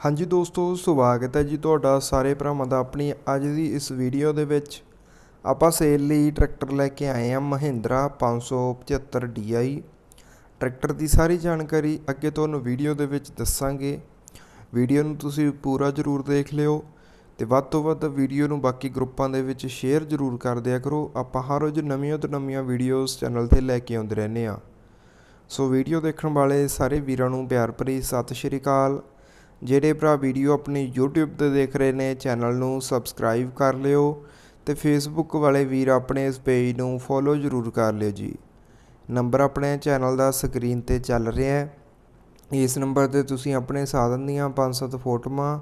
ਹਾਂਜੀ ਦੋਸਤੋ, ਸਵਾਗਤ ਹੈ ਜੀ ਤੁਹਾਡਾ ਸਾਰੇ ਭਰਾਵਾਂ ਦਾ ਆਪਣੀ ਅੱਜ ਦੀ ਇਸ ਵੀਡੀਓ ਦੇ ਵਿੱਚ। ਆਪਾਂ ਸੇਲ ਲਈ ਟਰੈਕਟਰ ਲੈ ਕੇ ਆਏ ਹਾਂ ਮਹਿੰਦਰਾ 575 DI ਟਰੈਕਟਰ ਦੀ ਸਾਰੀ ਜਾਣਕਾਰੀ ਅੱਗੇ ਤੁਹਾਨੂੰ ਵੀਡੀਓ ਦੇ ਵਿੱਚ ਦੱਸਾਂਗੇ। ਵੀਡੀਓ ਨੂੰ ਤੁਸੀਂ ਪੂਰਾ ਜ਼ਰੂਰ ਦੇਖ ਲਿਓ ਤੇ ਵੱਧ ਤੋਂ ਵੱਧ ਵੀਡੀਓ ਨੂੰ ਬਾਕੀ ਗਰੁੱਪਾਂ ਦੇ ਵਿੱਚ ਸ਼ੇਅਰ ਜ਼ਰੂਰ ਕਰ ਦਿਆ ਕਰੋ। ਆਪਾਂ ਹਰ ਰੋਜ਼ ਨਵੀਆਂ ਤੋਂ ਨਵੀਆਂ ਵੀਡੀਓਜ਼ ਚੈਨਲ ਤੇ ਲੈ ਕੇ ਆਉਂਦੇ ਰਹਿੰਦੇ ਆ ਸੋ ਵੀਡੀਓ ਦੇਖਣ ਵਾਲੇ ਸਾਰੇ ਵੀਰਾਂ ਨੂੰ ਪਿਆਰ ਭਰੀ ਸਤਿ ਸ਼੍ਰੀ ਅਕਾਲ। ਜਿਹੜੇ ਭਰਾ ਵੀਡੀਓ ਆਪਣੀ YouTube ਤੇ ਦੇਖ ਰਹੇ ਨੇ, ਚੈਨਲ ਨੂੰ ਸਬਸਕ੍ਰਾਈਬ ਕਰ ਲਿਓ ਤੇ Facebook ਵਾਲੇ ਵੀਰ ਆਪਣੇ ਇਸ ਪੇਜ ਨੂੰ ਫੋਲੋ ਜ਼ਰੂਰ ਕਰ ਲਿਓ ਜੀ। ਨੰਬਰ ਆਪਣੇ ਚੈਨਲ ਦਾ ਸਕਰੀਨ ਤੇ ਚੱਲ ਰਿਹਾ ਹੈ। ਇਸ ਨੰਬਰ ਤੇ ਤੁਸੀਂ ਆਪਣੇ ਸਾਧਨ ਦੀਆਂ 5-7 ਫੋਟੋਆਂ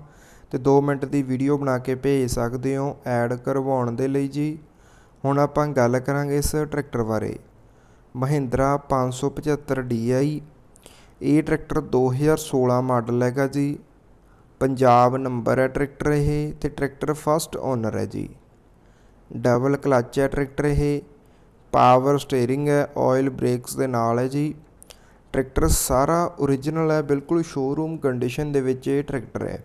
ਤੇ 2 ਮਿੰਟ ਦੀ ਵੀਡੀਓ ਬਣਾ ਕੇ ਭੇਜ ਸਕਦੇ ਹੋ ਐਡ ਕਰਵਾਉਣ ਦੇ ਲਈ ਜੀ। ਹੁਣ ਆਪਾਂ ਗੱਲ ਕਰਾਂਗੇ ਇਸ ਟਰੈਕਟਰ ਬਾਰੇ। ਮਹਿੰਦਰਾ 575 DI ਇਹ ਟਰੈਕਟਰ 2016 ਮਾਡਲ ਹੈਗਾ ਜੀ। ਪੰਜਾਬ ਨੰਬਰ ਹੈ ਟਰੈਕਟਰ ਇਹ ਅਤੇ ਟਰੈਕਟਰ ਫਸਟ ਓਨਰ ਹੈ ਜੀ। ਡਬਲ ਕਲੱਚ ਹੈ ਟਰੈਕਟਰ ਇਹ। ਪਾਵਰ ਸਟੀਅਰਿੰਗ ਹੈ ਆਇਲ ਬ੍ਰੇਕਸ ਦੇ ਨਾਲ ਹੈ ਜੀ। ਟਰੈਕਟਰ ਸਾਰਾ ਓਰੀਜਨਲ ਹੈ, ਬਿਲਕੁਲ ਸ਼ੋਰੂਮ ਕੰਡੀਸ਼ਨ ਦੇ ਵਿੱਚ ਇਹ ਟਰੈਕਟਰ ਹੈ।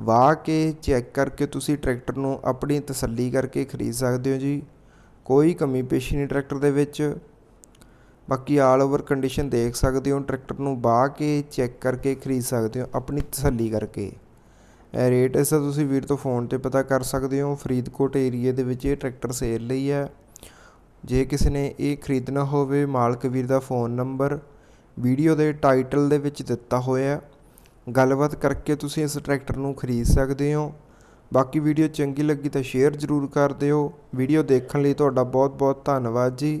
ਵਾਹ ਕੇ ਚੈੱਕ ਕਰਕੇ ਤੁਸੀਂ ਟਰੈਕਟਰ ਨੂੰ ਆਪਣੀ ਤਸੱਲੀ ਕਰਕੇ ਖਰੀਦ ਸਕਦੇ ਹੋ ਜੀ। ਕੋਈ ਕਮੀ ਪੇਸ਼ੀ ਨਹੀਂ ਟਰੈਕਟਰ ਦੇ ਵਿੱਚ। ਬਾਕੀ ਆਲ ਓਵਰ ਕੰਡੀਸ਼ਨ ਦੇਖ ਸਕਦੇ ਹੋ ਟਰੈਕਟਰ ਨੂੰ ਬਾਹ ਕੇ ਚੈੱਕ ਕਰਕੇ ਖਰੀਦ ਸਕਦੇ ਹੋ, ਆਪਣੀ ਤਸੱਲੀ ਕਰਕੇ। ਰੇਟ ਇਸ ਦਾ ਤੁਸੀਂ ਵੀਰ ਤੋਂ ਫੋਨ ਤੇ ਪਤਾ ਕਰ ਸਕਦੇ ਹੋ, ਫਰੀਦਕੋਟ ਏਰੀਏ ਦੇ ਵਿੱਚ ਇਹ ਟਰੈਕਟਰ ਸੇਲ ਲਈ ਹੈ। ਜੇ ਕਿਸੇ ਨੇ ਇਹ ਖਰੀਦਣਾ ਹੋਵੇ, ਮਾਲਕ ਵੀਰ ਦਾ ਫੋਨ ਨੰਬਰ ਵੀਡੀਓ ਦੇ ਟਾਈਟਲ ਦੇ ਵਿੱਚ ਦਿੱਤਾ ਹੋਇਆ ਗੱਲਬਾਤ ਕਰਕੇ ਤੁਸੀਂ ਇਸ ਟਰੈਕਟਰ ਨੂੰ ਖਰੀਦ ਸਕਦੇ ਹੋ। ਬਾਕੀ ਵੀਡੀਓ ਚੰਗੀ ਲੱਗੀ ਤਾਂ ਸ਼ੇਅਰ ਜ਼ਰੂਰ ਕਰ ਦਿਓ। ਵੀਡੀਓ ਦੇਖਣ ਲਈ ਤੁਹਾਡਾ ਬਹੁਤ ਬਹੁਤ ਧੰਨਵਾਦ ਜੀ।